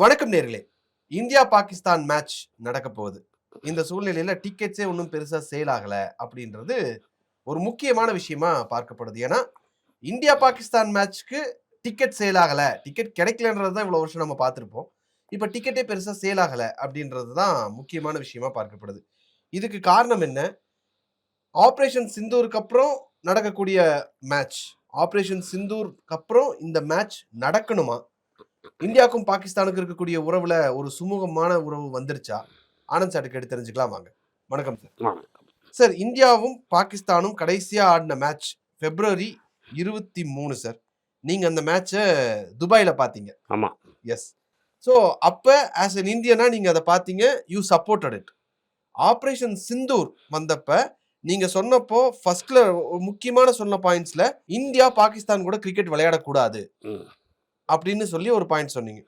வணக்கம் நேர்களே. India Pakistan match நடக்க போகுது. இந்த சூழ்நிலையில டிக்கெட்ஸே ஒன்றும் பெருசா சேல் ஆகல அப்படின்றது ஒரு முக்கியமான விஷயமா பார்க்கப்படுது. ஏன்னா இந்தியா பாகிஸ்தான் மேட்ச்க்கு டிக்கெட் சேல் ஆகல. டிக்கெட் கிடைக்கலன்றது தான் இவ்வளவு வருஷம் நம்ம பார்த்துருப்போம். இப்போ டிக்கெட்டே பெருசா சேல் ஆகல அப்படின்றது தான் முக்கியமான விஷயமா பார்க்கப்படுது. இதுக்கு காரணம் என்ன? ஆப்ரேஷன் சிந்தூருக்கு அப்புறம் நடக்கக்கூடிய மேட்ச் ஆப்ரேஷன் சிந்தூருக்கு அப்புறம் இந்த மேட்ச் நடக்கணுமா? இந்தியாவுக்கும் பாகிஸ்தானுக்கும் இருக்கக்கூடிய உறவுல ஒரு சுமூகமான உறவு வந்துருச்சா? ஆனந்த் சார் கேட்டு தெரிஞ்சுக்கலாம் வாங்க. வணக்கம் சார். சார் இந்தியாவும் பாகிஸ்தானும் கடைசியா ஆடின மேட்ச் பிப்ரவரி இருபத்தி மூணு சார். நீங்க அந்த மேட்சை துபாயில பாத்தீங்க. ஆமாம் எஸ் ஸோ அப்ப ஆஸ் an இந்தியனா நீங்க அதை பார்த்தீங்க you supported it operation Sindoor வந்தப்ப நீங்க சொன்னப்போ ஃபர்ஸ்ட்ல முக்கியமான சொன்ன பாயிண்ட்ஸ்ல இந்தியா பாகிஸ்தான் கூட கிரிக்கெட் விளையாடக்கூடாது. அப்படின்னு சொல்லி ஒரு பாயிண்ட் சொன்னீங்க.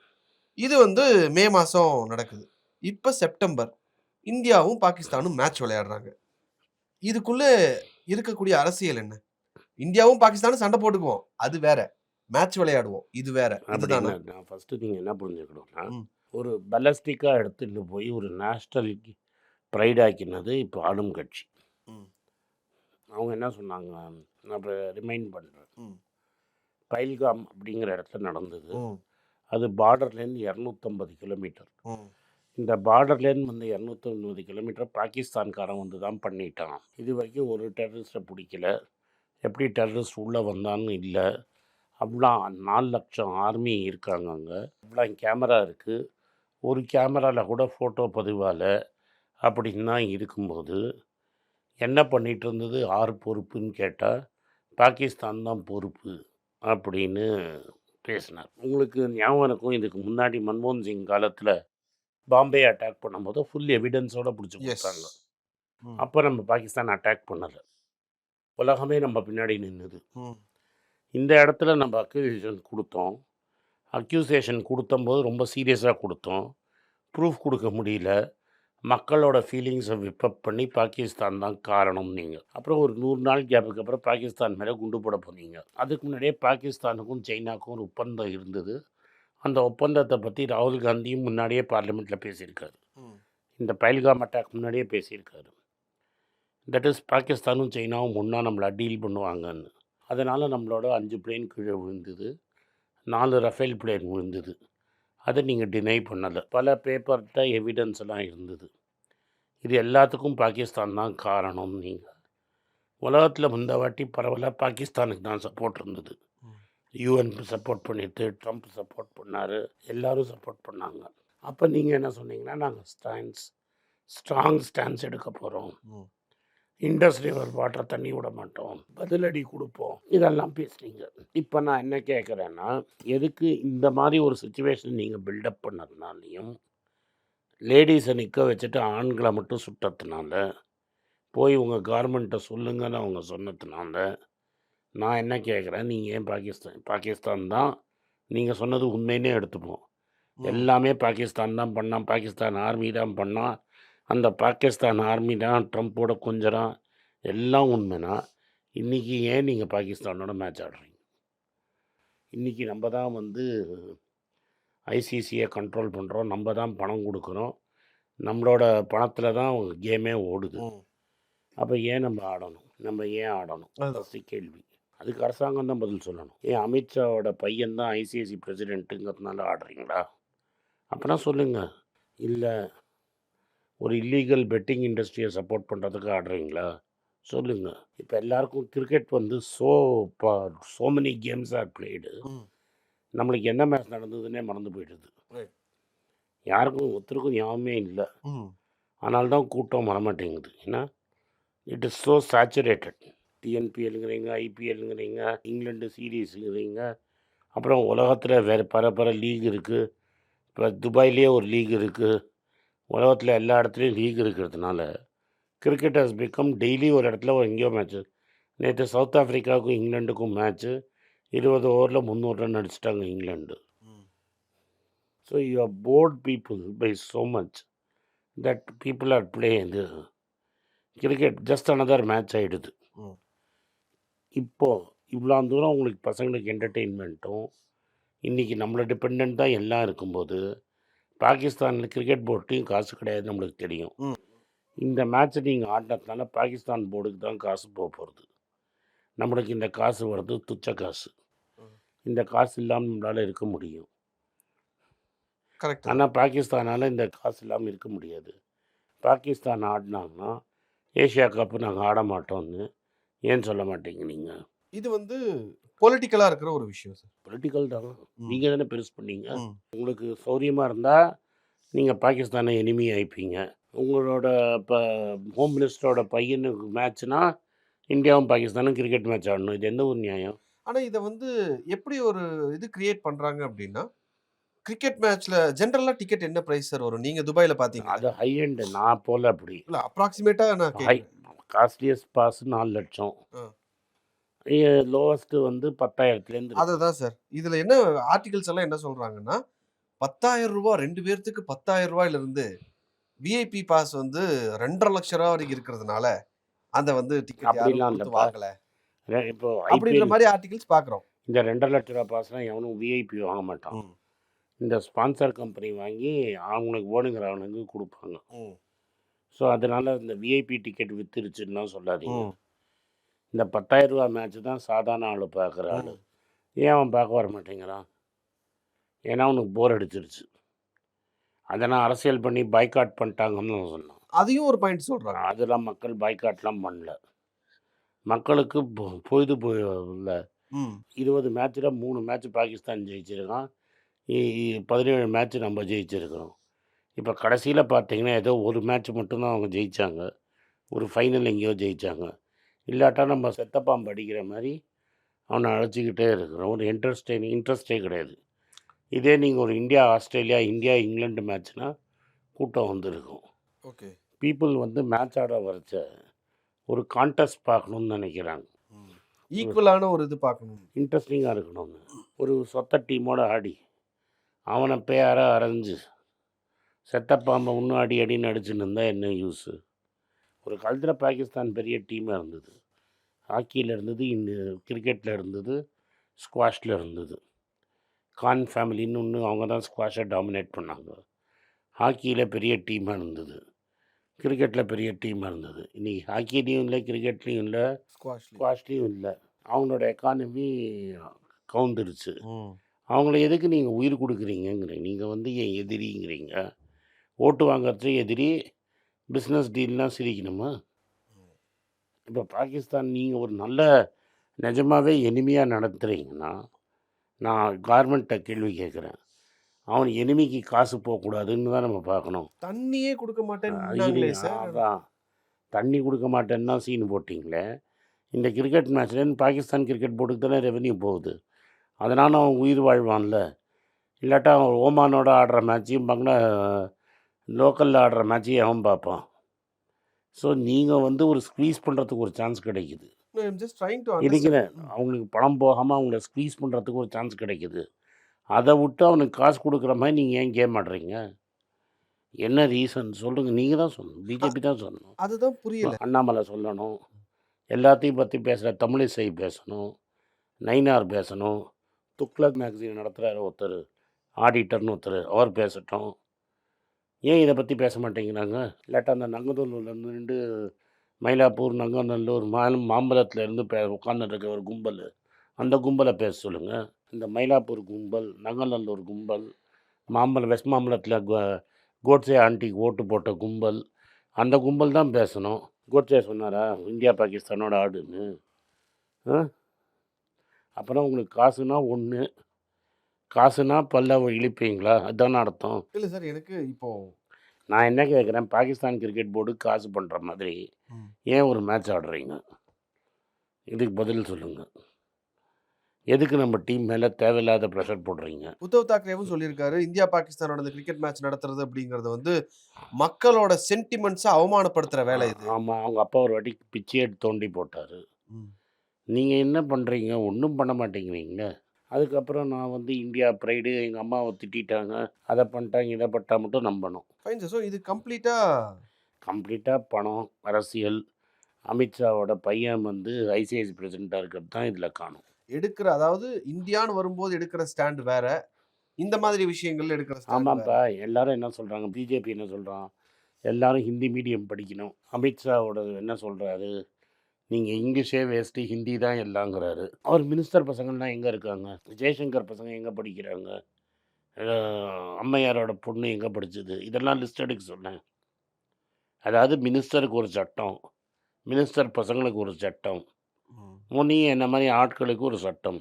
இது வந்து மே மாசம் நடக்குது. இப்ப செப்டம்பர் இந்தியாவும் பாகிஸ்தானும் மேட்ச் விளையாடுறாங்க. இதுக்குள்ள இருக்கக்கூடிய அரசியல் என்ன? இந்தியாவும் பாகிஸ்தானும் சண்டை போட்டுக்குவோம். அது வேற. மேட்ச் விளையாடுவோம். இது வேற. அப்படின்னு நான் ஃபஸ்ட்டு நீங்கள் என்ன புரிஞ்சுக்கணும்னா. ஒரு பலஸ்டிக்காக எடுத்துட்டு போய் ஒரு நேஷ்னல் ப்ரைட் ஆக்கினது இப்போ ஆளும் கட்சி. ம். அவங்க என்ன சொன்னாங்க? நான் ரிமைண்ட் பண்ணுறேன் ம். பைல்காம் அப்படிங்கிற இடத்துல நடந்தது. அது பார்டர்லேருந்து இரநூத்தம்பது கிலோமீட்டர் இந்த பார்டர்லேருந்து வந்து இரநூத்தொம்பது கிலோமீட்டர் பாகிஸ்தான்காரன் வந்து தான் பண்ணிட்டான். இது வரைக்கும் ஒரு டெரரிஸ்ட்டை பிடிக்கல. எப்படி டெரரிஸ்ட் உள்ளே வந்தான்னு இல்லை. அவ்வளோ நாலு லட்சம் ஆர்மி இருக்காங்க அங்கே. அவ்வளோ கேமரா இருக்குது ஒரு கேமராவில் கூட ஃபோட்டோ பதிவால. அப்படின்னு தான் இருக்கும்போது என்ன பண்ணிட்டு இருந்தது? ஆறு பொறுப்புன்னு கேட்டால் பாகிஸ்தான் தான் பொறுப்பு. அப்படின்னு பேசினார். உங்களுக்கு ஞாபகம் இருக்கும் இதுக்கு முன்னாடி மன்மோகன் சிங் காலத்தில் பாம்பே அட்டாக் பண்ணும்போது ஃபுல் எவிடன்ஸோட பிடிச்சி. கொடுத்தாங்க. அப்போ நம்ம பாகிஸ்தான் அட்டாக் பண்ணலை. உலகமே நம்ம பின்னாடி நின்றுது இந்த இடத்துல நம்ம அக்யூசேஷன் கொடுத்தோம். அக்யூசேஷன் கொடுத்தம்போது ரொம்ப சீரியஸாக கொடுத்தோம். ப்ரூஃப் கொடுக்க முடியல. மக்களோட ஃபீலிங்ஸை விப்பப் பண்ணி பாகிஸ்தான் தான் காரணம் நீங்கள் அப்புறம் ஒரு நூறு நாள் கேப்புக்கு அப்புறம் பாகிஸ்தான் மேலே குண்டு போட போனீங்க. அதுக்கு முன்னாடியே பாகிஸ்தானுக்கும் சைனாக்கும் ஒரு ஒப்பந்தம் இருந்தது. அந்த ஒப்பந்தத்தை பற்றி ராகுல் காந்தியும் முன்னாடியே பார்லிமெண்ட்டில் பேசியிருக்காரு. இந்த பைல்காம் அட்டாக் முன்னாடியே பேசியிருக்காரு. தட் இஸ் பாகிஸ்தானும் சைனாவும் ஒன்றா நம்மளை டீல் பண்ணுவாங்கன்னு. அதனால் நம்மளோட அஞ்சு பிளேன் கீழே விழுந்தது. நாலு ரஃபேல் பிளேன் விழுந்தது. அதை நீங்கள் டினை பண்ணலை. பல பேப்பர்கிட்ட எவிடன்ஸ் எல்லாம் இருந்தது. இது எல்லாத்துக்கும் பாகிஸ்தான் தான் காரணம் நீங்கள் உலகத்தில் முந்த வாட்டி பரவலாக பாகிஸ்தானுக்கு தான் சப்போர்ட் இருந்தது. யூஎன் சப்போர்ட் பண்ணிட்டு ட்ரம்ப் சப்போர்ட் பண்ணார். எல்லாரும் சப்போர்ட் பண்ணாங்க. அப்போ நீங்கள் என்ன சொன்னீங்கன்னா நாங்கள் ஸ்டாண்ட்ஸ் ஸ்ட்ராங் ஸ்டாண்ட்ஸ் எடுக்க போகிறோம். இண்டஸ் ரிவர் வாட்டர் தண்ணி விட மாட்டோம். பதிலடி கொடுப்போம். இதெல்லாம் பேசுனீங்க இப்போ நான் என்ன கேட்குறேன்னா எதுக்கு இந்த மாதிரி ஒரு சுச்சுவேஷன் நீங்கள் பில்டப் பண்ணதுனாலையும் லேடிஸை நிற்க வச்சுட்டு ஆண்களை மட்டும் சுட்டதுனால போய் உங்கள் கார்மெண்ட்டை சொல்லுங்கன்னு அவங்க சொன்னதுனால நான் என்ன கேட்குறேன் நீங்கள் ஏன் பாகிஸ்தான் பாகிஸ்தான் தான் நீங்கள் சொன்னது உண்மைன்னே எடுத்துப்போம். எல்லாமே பாகிஸ்தான் தான் பண்ணான் பாகிஸ்தான் ஆர்மி தான் பண்ணான். அந்த பாகிஸ்தான் ஆர்மி தான் ட்ரம்ப்போட கொஞ்சம் எல்லாம் உண்மைனா இன்றைக்கி ஏன் நீங்கள் பாகிஸ்தானோட மேட்ச் ஆடுறீங்க? இன்றைக்கி நம்ம தான் வந்து ஐசிசியை கண்ட்ரோல் பண்ணுறோம் நம்ம தான் பணம் கொடுக்குறோம் நம்மளோட பணத்தில் தான் கேமே ஓடுது. அப்போ ஏன் நம்ம ஆடணும்? நம்ம ஏன் ஆடணும். ஃபஸ்ட்டு கேள்வி. அதுக்கு அரசாங்கம் தான் பதில் சொல்லணும். ஏன் அமித்ஷாவோட பையன் தான் ஐசிஐசி பிரசிடென்ட்டுங்கிறதுனால ஆடுறீங்களா? அப்போனா சொல்லுங்கள் இல்லை ஒரு இல்லீகல் பெட்டிங் இண்டஸ்ட்ரியை சப்போர்ட் பண்ணுறதுக்கு ஆடுறீங்களா? சொல்லுங்கள் இப்போ எல்லாருக்கும் கிரிக்கெட் வந்து so so many games are played. நம்மளுக்கு என்ன மேட்ச் நடந்ததுன்னே மறந்து போயிடுது. யாருக்கும் ஒருத்தருக்கும் ஞாபகமே இல்லை. ம், ஆனால் தான் கூட்டம் வரமாட்டேங்குது. ஏன்னா இட் இஸ் ஸோ சேச்சுரேட்டட் டிஎன்பிஎல்ங்கிறீங்க ஐபிஎல்ங்கிறீங்க இங்கிலாந்து சீரீஸுங்கிறீங்க அப்புறம் உலகத்தில் வேறு பல பல லீக் இருக்குது இப்போ துபாயிலே ஒரு லீக் இருக்குது உலகத்தில் எல்லா இடத்துலையும் லீக் இருக்கிறதுனால கிரிக்கெட் ஹஸ் பிகம் டெய்லி ஒரு இடத்துல ஒரு எங்கேயோ மேட்ச்சு நேற்று சவுத் ஆஃப்ரிக்காவுக்கும் இங்கிலாண்டுக்கும் மேட்ச்சு இருபது ஓவரில் முந்நூறு ரன் அடிச்சிட்டாங்க இங்கிலாந்து. ம். So you are bored people by so much that people are play இது கிரிக்கெட் ஜஸ்ட் அனதர் மேட்ச் ஆகிடுது. இப்போது இவ்வளோ தூரம் உங்களுக்கு பசங்களுக்கு என்டர்டெயின்மெண்ட்டும் இன்றைக்கி நம்மளை டிபெண்ட் தான் எல்லாம் இருக்கும்போது பாகிஸ்தானில் கிரிக்கெட் போர்ட்டையும் காசு கிடையாது நம்மளுக்கு தெரியும். இந்த மேட்ச்சை நீங்கள் ஆடினதுனால பாகிஸ்தான் போர்டுக்கு தான் காசு போக போகிறது நம்மளுக்கு இந்த காசு வர்றது துச்ச காசு. இந்த காசு இல்லாமல் நம்மளால் இருக்க முடியும். கரெக்ட் ஆனால் பாகிஸ்தானால் இந்த காசு இல்லாமல் இருக்க முடியாது. பாகிஸ்தான் ஆடினாங்கன்னா ஏஷியா கப்பு நாங்கள் ஆட மாட்டோம்னு ஏன் சொல்ல மாட்டீங்க நீங்கள் இது வந்து பொலிட்டிக்கலா இருக்கிற ஒரு விஷயம் சார் பொலிட்டிக்கல் தான். நீங்கள் தானே பெருசு பண்ணீங்க. உங்களுக்கு சௌரியமாக இருந்தால் நீங்கள் பாகிஸ்தானை எனிமி ஆயிப்பீங்க. உங்களோட இப்போ ஹோம் மினிஸ்டரோட பையனுக்கு மேட்ச்னா இந்தியாவும் பாகிஸ்தானும் கிரிக்கெட் மேட்ச் ஆடணும். இது எந்த ஒரு நியாயம்? ஆனா இத வந்து எப்படி ஒரு இது கிரியேட் பண்றாங்க அப்படின்னா கிரிக்கெட் மேட்ச்ல ஜென்ரலா டிக்கெட் என்ன பிரைஸ் சார் வரும்? நீங்க துபாயில பாத்தீங்க அது ஹை எண்டு நான் போல அப்படி. இல்ல அப்ராக்சிமேட்டா நான் ஹை காஸ்ட்லியஸ்ட் பாஸ் நாலு லட்சம். ஆ. லோவஸ்ட் வந்து பத்தாயிரத்துலேருந்து அதுதான் சார் இதுல என்ன ஆர்டிகல்ஸ் எல்லாம் என்ன சொல்றாங்கன்னா பத்தாயிரம் ரூபாய் ரெண்டு பேர்த்துக்கு பத்தாயிரம் ரூபாயில இருந்து விஐபி பாஸ் வந்து ரெண்டரை லட்சம் ரூபாய் வரைக்கும் இருக்கிறதுனால அந்த வந்து டிக்கெட் வாங்கல. இப்போ அப்படின்ற மாதிரி ஆர்டிகல்ஸ் பாக்குறோம். இந்த ரெண்டரை லட்ச ரூபா பாஸ்லாம் எவனும் விஐபி வாங்க மாட்டான். இந்த ஸ்பான்சர் கம்பெனி வாங்கி அவங்களுக்கு வேணுங்கிறவனுக்கு கொடுப்பாங்க. ஸோ அதனால் இந்த விஐபி டிக்கெட் வித்துருச்சுன்னா சொல்லாதீங்க. இந்த பத்தாயிரம் ரூபா மேட்ச் தான் சாதாரண ஆள் பார்க்குற ஆள். ஏன் அவன் பார்க்க வர மாட்டேங்கிறான்? ஏன்னா அவனுக்கு போர் அடிச்சிருச்சு. அதை நான் அரசியல் பண்ணி பாய்காட் பண்ணிட்டாங்கன்னு சொன்னான். அதையும் ஒரு பாயிண்ட் சொல்றாங்க. அதெல்லாம் மக்கள் பாய்காட்லாம் பண்ணல. மக்களுக்கு பொழுது போய் இல்லை. ம், இருபது மேட்ச்சில் மூணு மேட்ச் பாகிஸ்தான் ஜெயிச்சிருக்கான். பதினேழு மேட்ச் நம்ம ஜெயிச்சிருக்கிறோம். இப்போ கடைசியில் பார்த்தீங்கன்னா ஏதோ ஒரு மேட்ச் மட்டும்தான் அவங்க ஜெயித்தாங்க ஒரு ஃபைனல் எங்கேயோ ஜெயித்தாங்க இல்லாட்டா நம்ம செத்தப்பாம்பு அடிக்கிற மாதிரி அவனை அழைச்சிக்கிட்டே இருக்கிறோம். ஒரு இன்ட்ரெஸ்டே இன்ட்ரெஸ்டே கிடையாது. இதே நீங்கள் ஒரு இந்தியா ஆஸ்திரேலியா இந்தியா இங்கிலாந்து மேட்ச்னா கூட்டம் வந்துருக்கும். ஓகே. பீப்புள் வந்து மேட்ச் ஆட வரைச்ச ஒரு கான்டெஸ்ட் பார்க்கணுன்னு நினைக்கிறாங்க. ஈக்குவலான ஒரு இது பார்க்கணும். இன்ட்ரெஸ்டிங்காக இருக்கணும்னு. ஒரு சொத்த டீமோட ஆடி. அவனை பேர அரைஞ்சு. செத்தப்பாம்பை இன்னும் அடி அடின்னு அடிச்சுன்னு இருந்தால் என்ன யூஸு ஒரு காலத்தில் பாகிஸ்தான் பெரிய டீமாக இருந்தது. ஹாக்கியில் இருந்தது இந்த கிரிக்கெட்டில் இருந்தது ஸ்குவாஷில் இருந்தது. கான் ஃபேமிலின்னு ஒன்று அவங்க தான் ஸ்குவாஷை டாமினேட் பண்ணாங்க. ஹாக்கியில் பெரிய டீமாக இருந்தது. கிரிக்கெட்டில் பெரிய டீமாக இருந்தது. இன்றைக்கி ஹாக்கிலையும் இல்லை கிரிக்கெட்லேயும் இல்லை ஸ்குவாஷ் ஸ்குவாஷ்லேயும் இல்லை. அவங்களோட எக்கானமி கவுந்துருச்சு. அவங்கள எதுக்கு நீங்கள் உயிர் கொடுக்குறீங்கங்கிறீங்க. நீங்கள் வந்து என் எதிரிங்கிறீங்க? ஓட்டு வாங்குறது எதிரி பிஸ்னஸ் டீல்லாம் சிரிக்கணுமா? இப்போ பாகிஸ்தான் நீங்கள் ஒரு நல்ல நிஜமாவே எளிமையாக நடத்துகிறீங்கன்னா நான் கார்மெண்ட்டை கேள்வி கேட்குறேன். அவன் எனிமிக்கு காசு போகக்கூடாதுன்னு தான் நம்ம பார்க்கணும். தண்ணியே கொடுக்க சார். அதான். தண்ணி கொடுக்க மாட்டேன்னா சீன் போட்டிங்களே. இந்த கிரிக்கெட் மேட்ச்லேருந்து பாகிஸ்தான் கிரிக்கெட் போர்டுக்கு தானே ரெவென்யூ போகுது. அதனால் அவன் உயிர் வாழ்வான்ல. இல்லாட்டா அவன் ஓமானோட ஆடுற மேட்சையும் பங்களா லோக்கலில் ஆடுற மேட்சையும் அவன் பார்ப்பான். ஸோ நீங்கள் வந்து ஒரு ஸ்க்வீஸ் பண்ணுறதுக்கு ஒரு சான்ஸ் கிடைக்குது. இருக்கிற அவங்களுக்கு பணம் போகாமல் அவங்கள ஸ்க்வீஸ் பண்ணுறதுக்கு ஒரு சான்ஸ் கிடைக்குது. அதை விட்டு அவனுக்கு காசு கொடுக்குற மாதிரி நீங்கள் ஏன் கேம் ஆடுறீங்க? என்ன ரீசன் சொல்லுங்கள் நீங்கள் தான் சொல்லணும். பிஜேபி தான் சொல்லணும். அதுதான் புரியல. அண்ணாமலை சொல்லணும். எல்லாத்தையும் பற்றி பேசுகிற தமிழிசை பேசணும். நைனார் பேசணும். துக்ளக் மேக்சின் நடத்துகிறாரு ஒருத்தர். ஆடிட்டர்னு ஒருத்தர். அவர் பேசட்டும். ஏன் இதை பற்றி பேச மாட்டேங்கிறாங்க? இல்லாட்டா அந்த நங்கநல்லூர்லேருந்து நின்று மயிலாப்பூர் நங்கநல்லூர் மா மாம்பலத்துலேருந்து பே உட்காந்துட்டு ஒரு கும்பல். அந்த கும்பலை பேச சொல்லுங்கள் இந்த மயிலாப்பூர் கும்பல் நங்கநல்லூர் கும்பல் மாம்பலம் வெஸ்ட் மாம்பலத்தில் கோட்ஸே ஆண்டிக்கு ஓட்டு போட்ட கும்பல் அந்த கும்பல் தான் பேசணும். கோட்ஸே சொன்னாரா? இந்தியா பாகிஸ்தானோட ஆடுன்னு. அப்புறம் உங்களுக்கு காசுனா ஒன்று காசுனா பல்ல இழிப்பீங்களா? அதுதானே அர்த்தம். இல்ல சார் எனக்கு இப்போ நான் என்ன கேட்குறேன் பாகிஸ்தான் கிரிக்கெட் போர்டு காசு பண்ணுற மாதிரி. ஏன் ஒரு மேட்ச் ஆடுறீங்க? இதுக்கு பதில் சொல்லுங்கள் எதுக்கு நம்ம டீம் மேலே தேவையில்லாத ப்ரெஷர் போடுறீங்க? உத்தவ் தாக்கரேவும் சொல்லியிருக்காரு இந்தியா பாகிஸ்தானோட இந்த கிரிக்கெட் மேட்ச் நடத்துறது அப்படிங்கறது வந்து மக்களோட சென்டிமெண்ட்ஸை அவமானப்படுத்துற வேலை இது. ஆமாம் அவங்க அப்பா ஒரு வாட்டி பிச்சையை தோண்டி போட்டார். நீங்கள் என்ன பண்ணுறீங்க ஒன்றும் பண்ண மாட்டேங்கிறீங்க அதுக்கப்புறம் நான் வந்து இந்தியா ப்ரைடு எங்கள் அம்மாவை திட்டிட்டாங்க. அதை பண்ணிட்டாங்க இதை பண்ணிட்டா மட்டும் நம்பணும். ஃபைன் சார் ஸோ இது கம்ப்ளீட்டா கம்ப்ளீட்டாக பணம் அரசியல் அமித்ஷாவோட பையன் வந்து ஐசிஐசி பிரசிடெண்ட்டாக இருக்கிறது தான் இதில் காணும். எடுக்கிற அதாவது இந்தியான்னு வரும்போது எடுக்கிற ஸ்டாண்ட் வேற. இந்த மாதிரி விஷயங்கள் எடுக்கிற. ஆமாப்பா எல்லாரும் என்ன சொல்கிறாங்க பிஜேபி என்ன சொல்கிறான் எல்லாரும் ஹிந்தி மீடியம் படிக்கணும். அமித்ஷாவோட என்ன சொல்கிறாரு நீங்கள் இங்கிலீஷே வேஸ்ட்டு ஹிந்தி தான் எல்லாங்கிறாரு. அவர் மினிஸ்டர் பசங்கள்லாம் எங்கே இருக்காங்க? ஜெய்சங்கர் பசங்க எங்கே படிக்கிறாங்க? அம்மையாரோட பொண்ணு எங்கே படிச்சது? இதெல்லாம் லிஸ்ட் எடுக்க சொன்னேன். அதாவது மினிஸ்டருக்கு ஒரு சட்டம் மினிஸ்டர் பசங்களுக்கு ஒரு சட்டம் ம். முனி என்ன மாதிரி ஆட்களுக்கு ஒரு சட்டம்.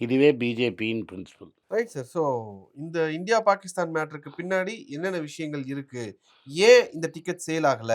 இதுவே பிஜேபியின் பிரின்சிபல் ரைட் சார் ஸோ இந்த இந்தியா பாகிஸ்தான் மேட்டருக்கு பின்னாடி என்னென்ன விஷயங்கள் இருக்கு? ஏன் இந்த டிக்கெட் சேல் ஆகல?